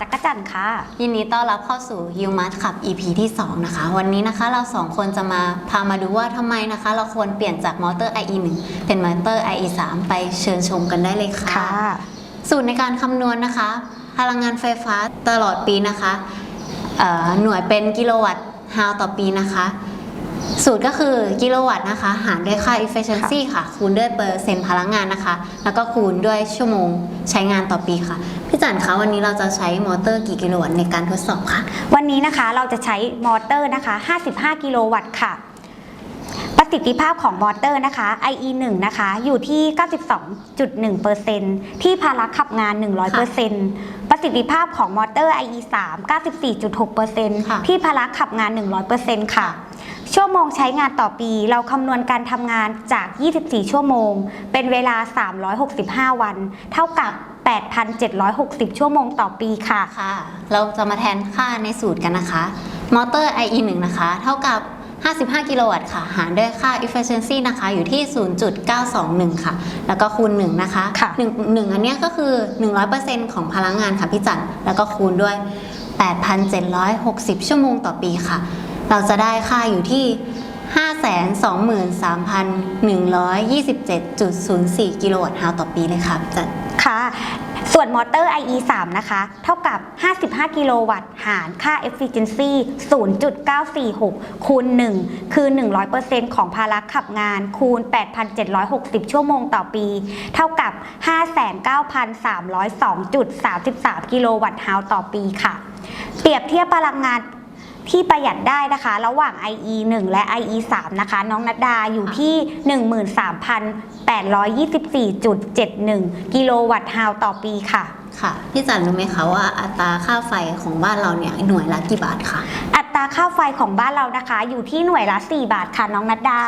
จักรจันทร์ค่ะ ยินดีต้อนรับเข้าสู่ u m a s ขับ EP ที่ 2 นะคะ วันนี้นะคะเราสองคนจะมาพามาดูว่าทำไมนะคะ เราควรเปลี่ยนจากมอเตอร์ IE 1เป็นมอเตอร์ IE 3ไปเชิญชมกันได้เลยค่ะ สูตรในการคำนวณนะคะ พลังงานไฟฟ้าตลอดปีนะคะเอ่อหน่วยเป็นกิโลวัตต์ฮาวต่อปีนะคะ สูตรก็คือกิโลวัตต์นะคะ หารด้วยค่า efficiency ค่ะ คูณด้วยเปอร์เซ็นต์พลังงานนะคะ แล้วก็คูณด้วยชั่วโมงใช้งานต่อปีค่ะ พี่จันคะวันนี้เราจะใช้มอเตอร์กี่กิโลวัตต์ในการทดสอบคะวันนี้นะคะเราจะใช้มอเตอร์นะคะ 55 กิโลวัตต์ค่ะ ประสิทธิภาพของมอเตอร์นะคะ IE 1 นะคะ อยู่ที่ 92.1%ที่ภาระขับงาน 100%ประสิทธิภาพของมอเตอร์ IE 3 94.6%ที่ภาระขับงาน 100%ค่ะ ชั่วโมงใช้งานต่อปีเราคำนวณการทำงานจาก 24 ชั่วโมง เป็นเวลา 365 วัน เท่ากับ8,760 ชั่วโมงต่อปีค่ะค่ะ เราจะมาแทนค่าในสูตรกันนะคะ มอเตอร์ IE 1 นะคะ เท่ากับ 55 กิโลวัตต์ค่ะ หารด้วยค่า efficiency นะคะ อยู่ที่ 0.921 ค่ะ แล้วก็คูณ 1 นะคะค่ะ1 1อันเนี้ยก็คือ 100%ของพลังงานค่ะพี่จันแล้วก็คูณด้วย 8,760 ชั่วโมงต่อปีค่ะ เราจะได้ค่าอยู่ที่523,127.04 กิโลวัตต์ฮาวต่อปีเลยค่ะพี่จันค่ะ ส่วนมอเตอร์ IE 3 นะคะ เท่ากับ 55 กิโลวัตต์หารค่า efficiency 0.946 คูณ 1 คือ 100%ของภาระขับงานคูณ 8,760 ชั่วโมงต่อปี เท่ากับ 59,302.33 กิโลวัตต์ฮาวต่อปีค่ะ เปรียบเทียบพลังงาน ที่ประหยัดได้นะคะ ระหว่าง IE 1 และ IE 3นะคะ น้องนัดดาอยู่ที่ 13,824.71 กิโลวัตต์ฮาวต่อปีค่ะ ค่ะ พี่จันรู้ไหมคะว่าอัตราค่าไฟของบ้านเราเนี่ยหน่วยละกี่บาทคะ อัตราค่าไฟของบ้านเรานะคะ อยู่ที่หน่วยละ 4 บาทค่ะน้องนัดดา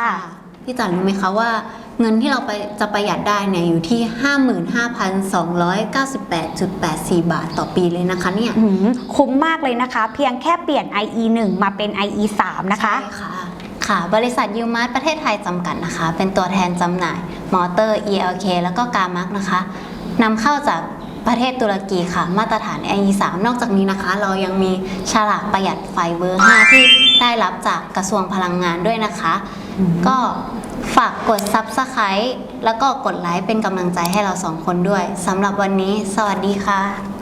พี่จันรู้ไหมคะว่าเงินที่เราไปจะประหยัดได้เนี่ยอยู่ที่ 55,298.84 บาทต่อปีเลยนะคะเนี่ยอืมคุ้มมากเลยนะคะ เพียงแค่เปลี่ยน IE 1มาเป็น IE 3นะคะ ใช่ค่ะ ค่ะ บริษัทยูมาร์ประเทศไทยจำกัดนะคะ เป็นตัวแทนจำหน่าย มอเตอร์ ELK แล้วก็กามักนะคะนำเข้าจากประเทศตุรกีค่ะ มาตรฐาน IE3 นอกจากนี้นะคะ เรายังมีฉลากประหยัดไฟเบอร์ 5 ที่ ได้รับจากกระทรวงพลังงานด้วยนะคะอืมก็ฝากกด Subscribe แล้วก็กดไลค์เป็นกำลังใจให้เราสองคนด้วยสำหรับวันนี้ สวัสดีค่ะ